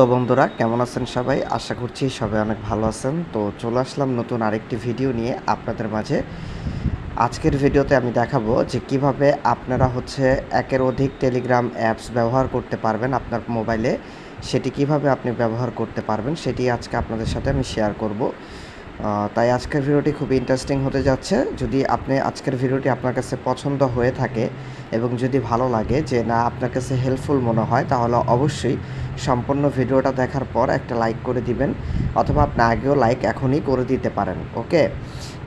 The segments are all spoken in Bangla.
তো বন্ধুরা, কেমন আছেন সবাই? আশা করছি সবাই অনেক ভালো আছেন। তো চলে আসলাম নতুন আরেকটি ভিডিও নিয়ে আপনাদের মাঝে। আজকের ভিডিওতে আমি দেখাবো যে কীভাবে আপনারা হচ্ছে একের অধিক টেলিগ্রাম অ্যাপস ব্যবহার করতে পারবেন আপনার মোবাইলে সেটি কীভাবে আপনি ব্যবহার করতে পারবেন, সেটি আজকে আপনাদের সাথে আমি শেয়ার করব। তাই আজকের ভিডিওটি খুব ইন্টারেস্টিং হতে যাচ্ছে। যদি আপনি আজকের ভিডিওটি আপনার কাছে পছন্দ হয়ে থাকে এবং যদি ভালো লাগে যে না, আপনার কাছে হেল্পফুল মনে হয়, তাহলে অবশ্যই সম্পূর্ণ ভিডিওটা দেখার পর একটা লাইক করে দিবেন অথবা আপনি আগেও লাইক এখনই করে দিতে পারেন ওকে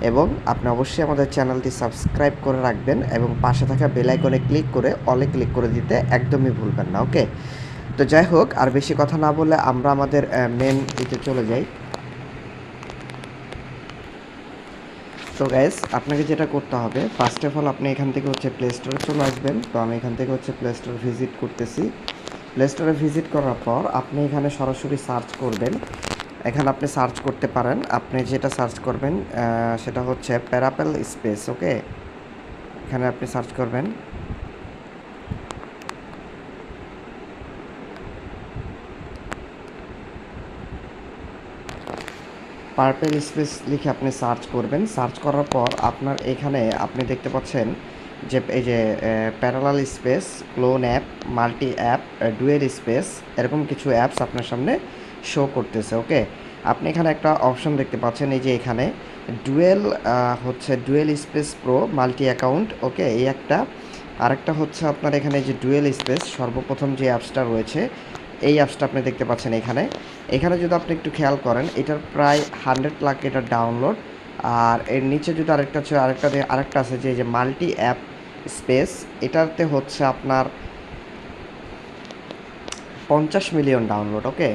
এবং আপনি অবশ্যই আমাদের চ্যানেলটি সাবস্ক্রাইব করে রাখবেন এবং পাশে থাকা বেল আইকনে ক্লিক করে অলে ক্লিক করে দিতে একদমই ভুলবেন না ওকে তো যাই হোক, আর বেশি কথা না বলে আমরা আমাদের মেন ইতে চলে যাই। তো গ্যাস আপনাকে যেটা করতে হবে ফার্স্ট অফ অল আপনি এখান থেকে হচ্ছে প্লে স্টোরে চলে আসবেন। তো আমি এখান থেকে হচ্ছে প্লে স্টোর ভিজিট করতেছি। প্লে স্টোরে ভিজিট করার পর আপনি এখানে সরাসরি সার্চ করবেন। এখানে আপনি সার্চ করতে পারেন। আপনি যেটা সার্চ করবেন সেটা হচ্ছে প্যারাপেল স্পেস ওকে এখানে আপনি সার্চ করবেন। পার্পেল স্পেস লিখে আপনি সার্চ করবেন। সার্চ করার পর আপনার এখানে আপনি দেখতে পাচ্ছেন যে, এই যে parallel space clone app multi app dual space এরকম কিছু অ্যাপস আপনার সামনে শো করতেছে ওকে আপনি এখানে একটা অপশন দেখতে পাচ্ছেন, এই যে এখানে ডুয়েল হচ্ছে dual space pro multi account okay এই একটা। আরেকটা হচ্ছে আপনার এখানে যে ডুয়েল স্পেস সর্বপ্রথম যে অ্যাপসটা রয়েছে এই অ্যাপসটা আপনি দেখতে পাচ্ছেন এখানে। এখানে যদি আপনি একটু খেয়াল করেন, এটার প্রায় হান্ড্রেড লাখ এটা ডাউনলোড আর এর নিচে যদি আরেকটা আছে আরেকটা আরেকটা আছে যে যে মাল্টি অ্যাপ স্পেস এটাতে হচ্ছে আপনার পঞ্চাশ মিলিয়ন ডাউনলোড ওকে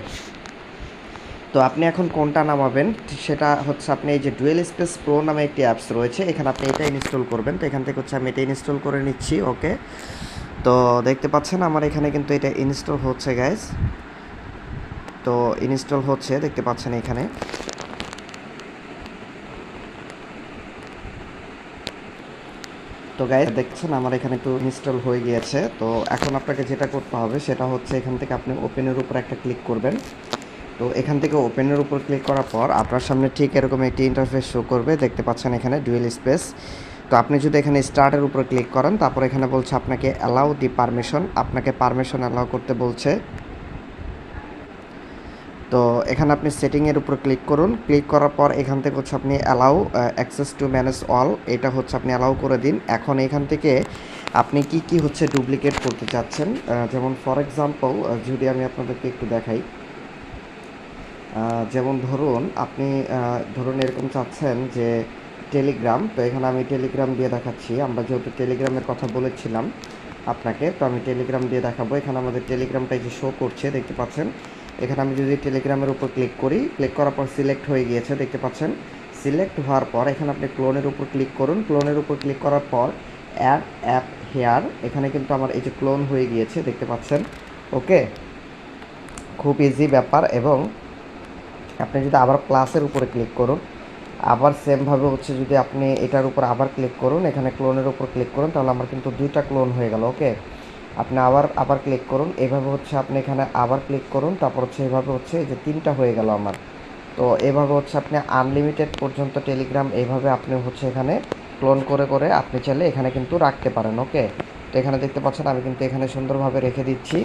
তো আপনি এখন কোনটা নামাবেন? সেটা হচ্ছে আপনি এই যে ডুয়েল স্পেস প্রো নামে একটি অ্যাপস রয়েছে, এখানে আপনি এটা ইনস্টল করবেন। তো এখান থেকে হচ্ছে আমি এটা ইনস্টল করে নিচ্ছি ওকে তো দেখতে পাচ্ছেন আমার এখানে কিন্তু এটা ইনস্টল হচ্ছে গাইজ তো ইনস্টল হচ্ছে, দেখতে পাচ্ছেন এখানে। তো গাইজ দেখছেন আমার এখানে একটু ইনস্টল হয়ে গিয়েছে। তো এখন আপনাকে যেটা করতে হবে, সেটা হচ্ছে এখান থেকে আপনি ওপেনের উপর একটা ক্লিক করবেন। তো এখান থেকে ওপেনের উপর ক্লিক করার পর আপনার সামনে ঠিক এরকম একটি ইন্টারফেস শো করবে। দেখতে পাচ্ছেন এখানে ডুয়েল স্পেস তো আপনি যদি এখানে স্টার্টের উপর ক্লিক করেন, তারপর এখানে বলছে আপনাকে অ্যালাউ দি পারমিশন আপনাকে পারমিশন অ্যালাউ করতে বলছে। তো এখানে আপনি সেটিংয়ের উপর ক্লিক করুন। ক্লিক করার পর এখান থেকে হচ্ছে আপনি allow access to manage all এটা হচ্ছে আপনি অ্যালাউ করে দিন। এখন এখান থেকে আপনি কি কি হচ্ছে ডুপ্লিকেট করতে চাচ্ছেন? যেমন ফর এক্সাম্পল যদি আমি আপনাদেরকে একটু দেখাই। যেমন ধরুন, আপনি ধরুন এরকম চাচ্ছেন যে টেলিগ্রাম তো এখানে আমি টেলিগ্রাম দিয়ে দেখাচ্ছি। আমরা যেহেতু টেলিগ্রামের কথা বলেছিলাম আপনাকে, তো আমি টেলিগ্রাম দিয়ে দেখাবো। এখানে আমাদের টেলিগ্রামটা যে শো করছে, দেখতে পাচ্ছেন? এখানে আমি যদি টেলিগ্রামের উপর ক্লিক করি ক্লিক করার পর সিলেক্ট হয়ে গিয়েছে, দেখতে পাচ্ছেন? সিলেক্ট হওয়ার পর, এখানে আপনি ক্লোনের উপর ক্লিক করুন। ক্লোনের উপর ক্লিক করার পর অ্যাড অ্যাপ হেয়ার এখানে কিন্তু আমার এই যে ক্লোন হয়ে গিয়েছে, দেখতে পাচ্ছেন? ওকে খুব ইজি ব্যাপার এবং আপনি যদি আবার প্লাসের উপরে ক্লিক করুন আবার সেমভাবে হচ্ছে যদি আপনি এটার উপর আবার ক্লিক করুন, এখানে ক্লোনের উপর ক্লিক করুন, তাহলে আমার কিন্তু দুইটা ক্লোন হয়ে গেল ওকে আপনি আবার আবার ক্লিক করুন, এভাবে হচ্ছে আপনি এখানে আবার ক্লিক করুন, তারপর হচ্ছে এভাবে হচ্ছে যে তিনটা হয়ে গেল আমার। তো এভাবে হচ্ছে আপনি আনলিমিটেড পর্যন্ত টেলিগ্রাম এভাবে আপনি হচ্ছে এখানে ক্লোন করে করে আপনি চাইলে এখানে কিন্তু রাখতে পারেন ওকে তো এখানে দেখতে পাচ্ছেন আমি কিন্তু এখানে সুন্দরভাবে রেখে দিচ্ছি।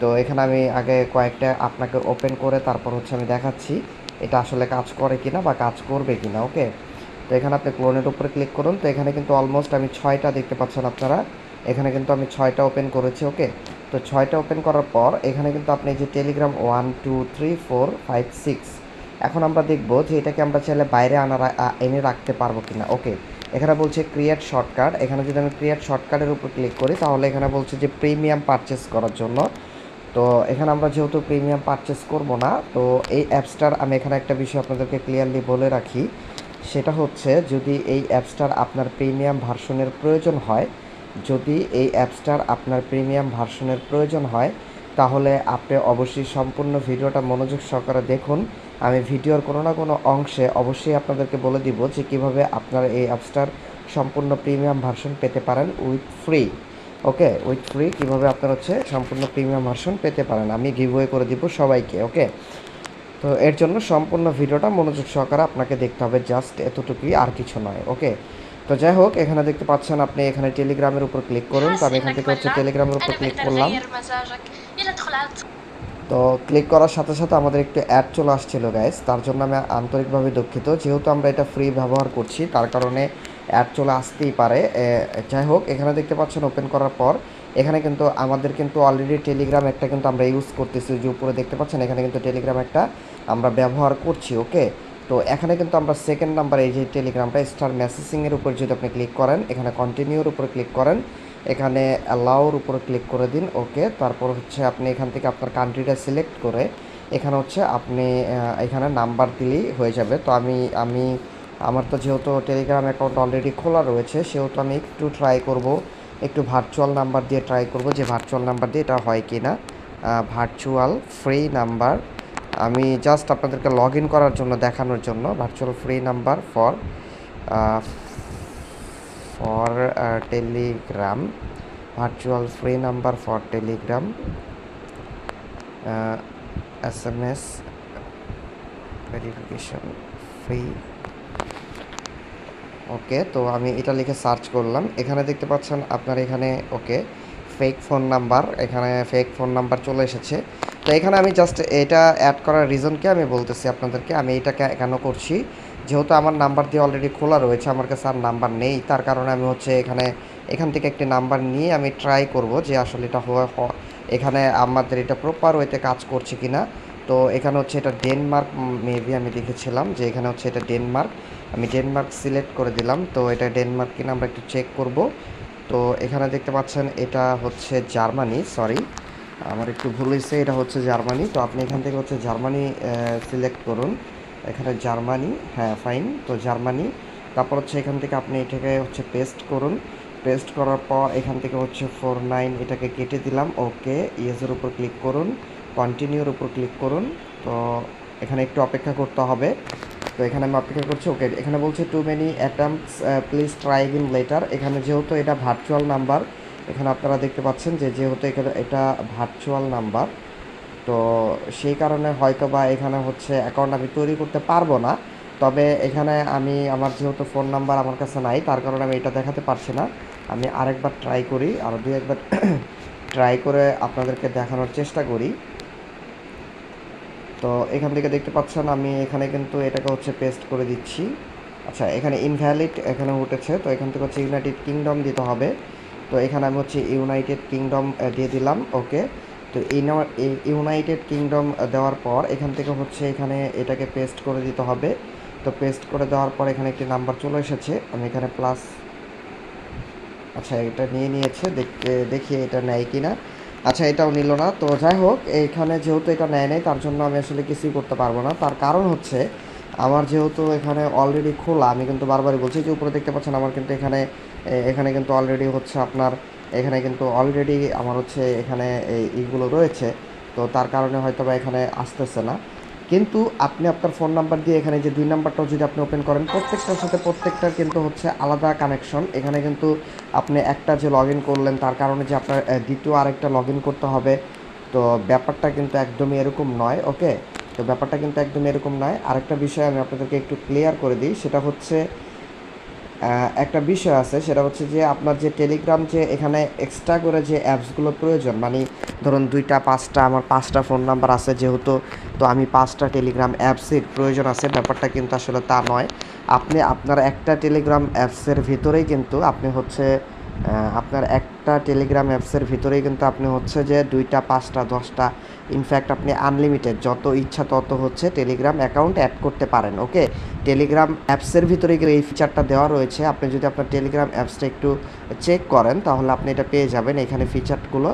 তো এখানে আমি আগে কয়েকটা আপনাকে ওপেন করে তারপর হচ্ছে আমি দেখাচ্ছি। এটা আসলে কাজ করে কিনা বা কাজ করবে কিনা ওকে তো এখানে আপনি ক্লোনের উপরে ক্লিক করুন। তো এখানে কিন্তু অলমোস্ট আমি ছয়টা দেখতে পাচ্ছেন আপনারা। এখানে কিন্তু আমি ছয়টা ওপেন করেছি ওকে তো ছয়টা ওপেন করার পর এখানে কিন্তু আপনি যে Telegram one two three four five six এখন আমরা দেখব যে এটাকে আমরা চাইলে বাইরে আনা এনে রাখতে পারব কিনা ওকে এখানে বলছে ক্রিয়েট শর্টকাট এখানে যদি আমি ক্রিয়েট শর্টকাটের উপর ক্লিক করি, তাহলে এখানে বলছে যে প্রিমিয়াম পারচেস করার জন্য তো এখানে আমরা যেহেতু প্রিমিয়াম পারচেস করব না, তো এই অ্যাপসটার আমি এখানে একটা বিষয় আপনাদেরকে ক্লিয়ারলি বলে রাখি। সেটা হচ্ছে, যদি এই অ্যাপসটার আপনার প্রিমিয়াম ভার্সনের প্রয়োজন হয়, যদি এই অ্যাপসটার আপনার প্রিমিয়াম ভার্সনের প্রয়োজন হয়, তাহলে আপনি অবশ্যই সম্পূর্ণ ভিডিওটা মনোযোগ সহকারে দেখুন। আমি ভিডিওর কোনো না কোনো অংশে অবশ্যই আপনাদেরকে বলে দিব যে কীভাবে আপনারা এই অ্যাপসটার সম্পূর্ণ প্রিমিয়াম ভার্সন পেতে পারেন with free okay with free কীভাবে আপনার হচ্ছে সম্পূর্ণ প্রিমিয়াম ভার্সন পেতে পারেন? আমি গিভওয়ে করে দিব সবাইকে, ওকে? তো এর জন্য সম্পূর্ণ ভিডিওটা মনোযোগ সহকারে আপনাকে দেখতে হবে জাস্ট এতটুকুই আর কিছু নয়, ওকে? তো যাই হোক, এখানে দেখতে পাচ্ছেন আপনি এখানে টেলিগ্রামের উপর ক্লিক করুন। তো আমি এখান থেকে হচ্ছে টেলিগ্রামের উপর ক্লিক করলাম। তো ক্লিক করার সাথে সাথে আমাদের একটু অ্যাড চলে আসছিল গ্যাস তার জন্য আমি আন্তরিকভাবে দুঃখিত। যেহেতু আমরা এটা ফ্রি ব্যবহার করছি, তার কারণে অ্যাড চলে আসতেই পারে। যাই হোক, এখানে দেখতে পাচ্ছেন ওপেন করার পর, এখানে কিন্তু আমাদের কিন্তু অলরেডি টেলিগ্রাম একটা কিন্তু আমরা ইউজ করতেছি। যে উপরে দেখতে পাচ্ছেন, এখানে কিন্তু টেলিগ্রাম একটা আমরা ব্যবহার করছি ওকে তো এখানে কিন্তু আমরা সেকেন্ড নাম্বার এই যে টেলিগ্রামটা স্টার মেসেজিংয়ের উপর যদি আপনি ক্লিক করেন, এখানে কন্টিনিউর উপর ক্লিক করেন, এখানে অ্যালাউর উপরে ক্লিক করে দিন ওকে তারপর হচ্ছে আপনি এখান থেকে আপনার কান্ট্রিটা সিলেক্ট করে, এখানে হচ্ছে আপনি এখানে নাম্বার দিলেই হয়ে যাবে। তো আমি আমি আমার তো যেহেতু টেলিগ্রাম অ্যাকাউন্ট অলরেডি খোলা রয়েছে, সেহেতু আমি একটু ট্রাই করব, একটু ভার্চুয়াল নাম্বার দিয়ে ট্রাই করব যে ভার্চুয়াল নাম্বার দিয়ে এটা হয় কি না ভার্চুয়াল ফ্রি নাম্বার আমি জাস্ট আপনাদেরকে লগ ইন করার জন্য, দেখানোর জন্য virtual free number for for Telegram virtual free number for Telegram S M S verification free okay, তো আমি এটা লিখে সার্চ করলাম। এখানে দেখতে পাচ্ছেন আপনার এখানে, ওকে ফেক ফোন নাম্বার এখানে ফেক ফোন নাম্বার চলে এসেছে। তো এখানে আমি জাস্ট এটা অ্যাড করার রিজনকে আমি বলতেছি আপনাদেরকে, আমি এটা কে- কেন করছি? যেহেতু আমার নাম্বার দিয়ে অলরেডি খোলা রয়েছে, আমার কাছে আর নাম্বার নেই, তার কারণে আমি হচ্ছে এখানে, এখান থেকে একটি নাম্বার নিয়ে আমি ট্রাই করব যে আসলে এটা এখানে আমাদের এটা প্রপার ওয়েতে কাজ করছে কিনা। তো এখানে হচ্ছে এটা ডেনমার্ক মেবি আমি দেখেছিলাম যে এখানে হচ্ছে এটা ডেনমার্ক আমি ডেনমার্ক সিলেক্ট করে দিলাম, তো এটা ডেনমার্ক কিনা আমরা একটু চেক করব। তো এখানে দেখতে পাচ্ছেন এটা হচ্ছে জার্মানি সরি আমার একটু ভুল হয়েছে, এটা হচ্ছে জার্মানি তো আপনি এখান থেকে হচ্ছে জার্মানি সিলেক্ট করুন। এখানে জার্মানি হ্যাঁ ফাইন তো জার্মানি তারপর হচ্ছে এখান থেকে আপনি এটাকে হচ্ছে পেস্ট করুন। পেস্ট করার পর এখান থেকে হচ্ছে ফোর নাইন এটাকে কেটে দিলাম ওকে ইয়েসের উপর ক্লিক করুন কন্টিনিউর উপর ক্লিক করুন, তো এখানে একটু অপেক্ষা করতে হবে। তো এখানে আমি অপেক্ষা করছি। ওকে, এখানে বলছে too many attempts please try in later এখানে যেহেতু এটা ভার্চুয়াল নাম্বার এখানে আপনারা দেখতে পাচ্ছেন যে যেহেতু এখানে এটা ভার্চুয়াল নাম্বার তো সেই কারণে হয়তো বা এখানে হচ্ছে অ্যাকাউন্ট আমি তৈরি করতে পারব না। তবে এখানে আমি আমার যেহেতু ফোন নাম্বার আমার কাছে নাই, তার কারণে আমি এটা দেখাতে পারছি না। আমি আরেকবার ট্রাই করি, আর দুই একবার ট্রাই করে আপনাদেরকে দেখানোর চেষ্টা করি। তো এখান থেকে দেখতে পাচ্ছেন আমি এখানে কিন্তু এটাকে হচ্ছে পেস্ট করে দিচ্ছি। আচ্ছা এখানে ইনভ্যালিড এখানে উঠেছে, তো এখান থেকে হচ্ছে ইউনাইটেড কিংডম দিতে হবে। তো এখানে আমি হচ্ছে ইউনাইটেড কিংডম দিয়ে দিলাম ওকে তো ইউনাইটেড কিংডম দেওয়ার পর এখান থেকে হচ্ছে এখানে এটাকে পেস্ট করে দিতে হবে। তো পেস্ট করে দেওয়ার পর এখানে একটি নাম্বার চলে এসেছে, আমি এখানে প্লাস আচ্ছা এটা নিয়ে নিয়েছে, দেখতে দেখি এটা নেয় কিনা। আচ্ছা এটাও নিল না। তো যাই হোক, এইখানে যেহেতু এটা নেয় নেই, তার জন্য আমি আসলে কিছুই করতে পারব না। তার কারণ হচ্ছে, আমার যেহেতু এখানে অলরেডি খোলা, আমি কিন্তু বারবারই বলছি যে, উপরে দেখতে পাচ্ছেন, আমার কিন্তু এখানে এখানে কিন্তু অলরেডি হচ্ছে আপনার, এখানে কিন্তু অলরেডি আমার হচ্ছে এখানে এইগুলো ইগুলো রয়েছে। তো তার কারণে হয়তো বা এখানে আসতেছে না। কিন্তু আপনি আপনার ফোন নাম্বার দিয়ে এখানে যে দুই নাম্বারটাও যদি আপনি ওপেন করেন, প্রত্যেকটার সাথে প্রত্যেকটার কিন্তু হচ্ছে আলাদা কানেকশন এখানে কিন্তু আপনি একটা যে লগ করলেন, তার কারণে যে আপনার দ্বিতীয় আরেকটা লগ করতে হবে। তো ব্যাপারটা কিন্তু একদমই এরকম নয় ওকে তো ব্যাপারটা কিন্তু একদমই এরকম নয়। আরেকটা বিষয় আমি আপনাদেরকে একটু ক্লিয়ার করে দিই, সেটা হচ্ছে একটা বিষয় আছে, সেটা হচ্ছে যে আপনার যে টেলিগ্রাম যে এখানে এক্সট্রা করে যে অ্যাপসগুলো প্রয়োজন মানে ধরুন দুইটা, পাঁচটা, আমার পাঁচটা ফোন নাম্বার আছে যেহেতু, তো আমি পাঁচটা টেলিগ্রাম অ্যাপসের প্রয়োজন আছে, ব্যাপারটা কিন্তু আসলে তা নয়। আপনি, আপনার একটা টেলিগ্রাম অ্যাপসের ভিতরেই কিন্তু আপনি হচ্ছে আপনার আপনার একটা টেলিগ্রাম অ্যাপসের ভিতরেই কিন্তু আপনি হচ্ছে যে দুইটা, পাঁচটা, দশটা ইনফ্যাক্ট আপনি আনলিমিটেড যত ইচ্ছা তত হচ্ছে টেলিগ্রাম অ্যাকাউন্ট অ্যাড করতে পারেন ওকে টেলিগ্রাম অ্যাপসের ভিতরে এই ফিচারটা দেওয়া রয়েছে। আপনি যদি আপনার টেলিগ্রাম অ্যাপসটা একটু চেক করেন, তাহলে আপনি এটা পেয়ে যাবেন। এখানে ফিচারগুলো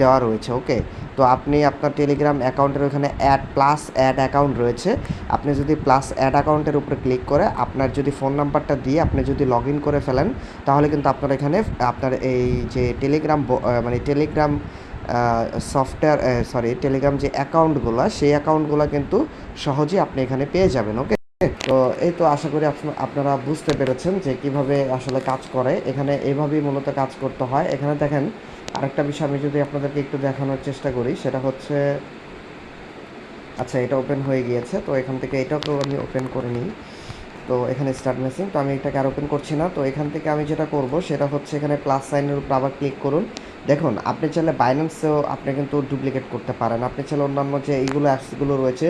দেওয়া রয়েছে ওকে তো আপনি আপনার টেলিগ্রাম অ্যাকাউন্টের ওখানে অ্যাড প্লাস অ্যাড অ্যাকাউন্ট রয়েছে। আপনি যদি প্লাস অ্যাড অ্যাকাউন্টের উপরে ক্লিক করে আপনার যদি ফোন নাম্বারটা দিয়ে আপনি যদি লগ করে ফেলেন, তাহলে কিন্তু আপনার এখানে আপনার এই যে টেলিগ্রাম মানে টেলিগ্রাম সফটওয়্যার সরি টেলিগ্রাম যে অ্যাকাউন্টগুলো, সেই অ্যাকাউন্টগুলো কিন্তু সহজেই আপনি এখানে পেয়ে যাবেন ওকে তো এই তো আশা করি আপনা- আপনারা বুঝতে পেরেছেন যে কীভাবে আসলে কাজ করে। এখানে এইভাবেই মূলত কাজ করতে হয়। এখানে দেখেন, আরেকটা বিষয় আমি যদি আপনাদেরকে একটু দেখানোর চেষ্টা করি, সেটা হচ্ছে আচ্ছা এটা ওপেন হয়ে গিয়েছে, তো এখান থেকে এটাকেও আমি ওপেন করে নিই। তো এখানে স্টার্ট মেসিং তো আমি এটাকে আর ওপেন করছি না। তো এখান থেকে আমি যেটা করব, সেটা হচ্ছে এখানে প্লাস সাইনের উপর আবার ক্লিক করুন। দেখুন, আপনি চাইলে বাইন্যান্সেও আপনি কিন্তু ডুপ্লিকেট করতে পারেন। আপনি চাইলে অন্যান্য যে এইগুলো অ্যাপসগুলো রয়েছে,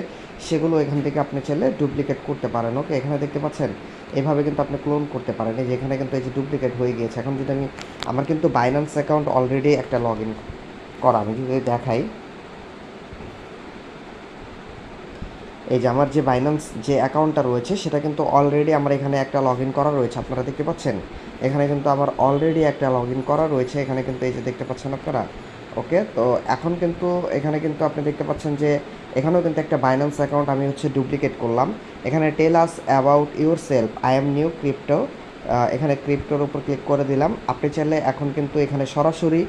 সেগুলো এখান থেকে আপনি চাইলে ডুপ্লিকেট করতে পারেন। ওকে এখানে দেখতে পাচ্ছেন? এভাবে কিন্তু আপনি ক্লোন করতে পারেন। এই যে এখানে কিন্তু এই যে ডুপ্লিকেট হয়ে গিয়েছে। এখন যদি আমি, আমার কিন্তু বাইন্যান্স অ্যাকাউন্ট অলরেডি একটা লগ ইন করা, আমি যদি দেখাই। এই যে আমার যে বাইন্যান্স যে অ্যাকাউন্টটা রয়েছে, সেটা কিন্তু অলরেডি আমার এখানে একটা লগ ইন করা রয়েছে। আপনারা দেখতে পাচ্ছেন? এখানে কিন্তু আমার অলরেডি একটা লগ ইন করা রয়েছে। এখানে কিন্তু এই যে দেখতে পাচ্ছেন আপনারা? ওকে, তো এখন কিন্তু এখানে কিন্তু আপনি দেখতে পাচ্ছেন যে, এখানেও কিন্তু একটা বাইন্যান্স অ্যাকাউন্ট আমি হচ্ছে ডুপ্লিকেট করলাম। এখানে tell us about yourself I am new crypto এখানে ক্রিপ্টোর উপর ক্লিক করে দিলাম। আপনি চাইলে এখন কিন্তু এখানে সরাসরি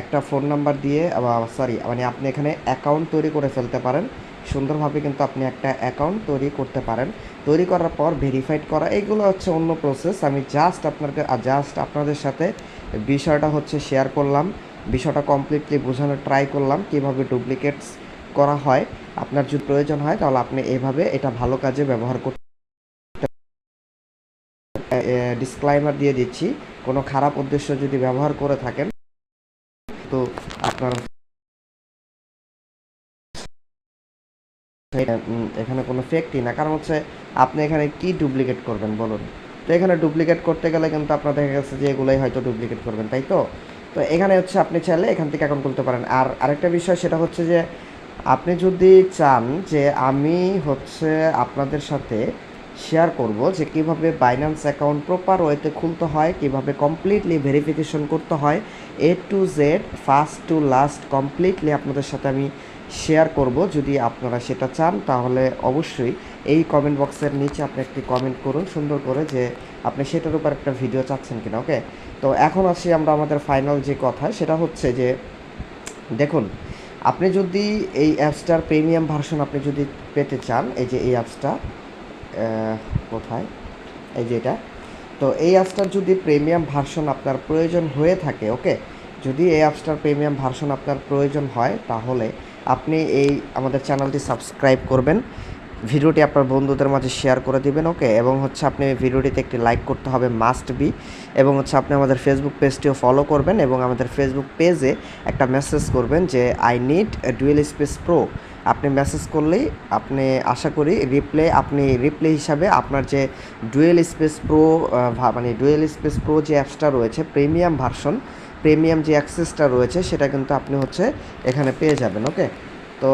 একটা ফোন নাম্বার দিয়ে সরি মানে আপনি এখানে অ্যাকাউন্ট তৈরি করে ফেলতে পারেন। সুন্দরভাবে কিন্তু আপনি একটা অ্যাকাউন্ট তৈরি করতে পারেন। তৈরি করার পর ভেরিফাইড করা এইগুলো হচ্ছে অন্য প্রসেস আমি জাস্ট আপনাকে জাস্ট আপনাদের সাথে বিষয়টা হচ্ছে শেয়ার করলাম। বিষয়টা কমপ্লিটলি বোঝানোর ট্রাই করলাম কীভাবে ডুপ্লিকেটস করা হয়। আপনার যদি প্রয়োজন হয় তাহলে আপনি এইভাবে এটা ভালো কাজে ব্যবহার করতে ডিসক্লাইমার দিয়ে দিচ্ছি, কোনো খারাপ উদ্দেশ্য যদি ব্যবহার করে থাকেন, তো আপনার এখানে কোনো ফেকটি না। কারণ হচ্ছে আপনি এখানে কি ডুপ্লিকেট করবেন বলুন? তো এখানে ডুপ্লিকেট করতে গেলে কিন্তু আপনার দেখা গেছে যে এগুলোই হয়তো ডুপ্লিকেট করবেন, তাই তো? তো এখানে হচ্ছে আপনি চাইলে এখান থেকে অ্যাকাউন্ট খুলতে পারেন। আর আরেকটা বিষয় সেটা হচ্ছে যে আপনি যদি চান যে আমি হচ্ছে আপনাদের সাথে শেয়ার করব যে কীভাবে বাইন্যান্স অ্যাকাউন্ট প্রপার ওয়েতে খুলতে হয়, কীভাবে কমপ্লিটলি ভেরিফিকেশন করতে হয় A to Z first to last completely আপনাদের সাথে আমি শেয়ার করব। যদি আপনারা সেটা চান, তাহলে অবশ্যই এই কমেন্ট বক্সের নিচে আপনি একটি কমেন্ট করুন, সুন্দর করে যে আপনি সেটার উপর একটা ভিডিও চাচ্ছেন কিনা ওকে তো এখন আসি আমরা আমাদের ফাইনাল যে কথা, সেটা হচ্ছে যে, দেখুন, আপনি যদি এই অ্যাপসটার প্রিমিয়াম ভার্সন আপনি যদি পেতে চান, এই যে এই অ্যাপসটা কোথায়? এই যে এটা। তো এই অ্যাপসটার যদি প্রিমিয়াম ভার্সন আপনার প্রয়োজন হয়ে থাকে ওকে যদি এই অ্যাপসটার প্রিমিয়াম ভার্সন আপনার প্রয়োজন হয়, তাহলে আপনি এই আমাদের চ্যানেলটি সাবস্ক্রাইব করবেন। ভিডিওটি আপনার বন্ধুদের মাঝে শেয়ার করে দিবেন ওকে এবং হচ্ছে আপনি ভিডিওটিতে একটি লাইক করতে হবে মাস্ট বি এবং হচ্ছে আপনি আমাদের ফেসবুক পেজটিও ফলো করবেন, এবং আমাদের ফেসবুক পেজে একটা মেসেজ করবেন যে I need dual space pro আপনি মেসেজ করলেই আপনি, আশা করি রিপ্লে আপনি রিপ্লে হিসাবে আপনার যে ডুয়েল স্পেস প্রো মানে ডুয়েল স্পেস প্রো যে অ্যাপসটা রয়েছে প্রিমিয়াম ভার্সন প্রিমিয়াম যে অ্যাক্সেসটা রয়েছে সেটা কিন্তু আপনি হচ্ছে এখানে পেয়ে যাবেন ওকে তো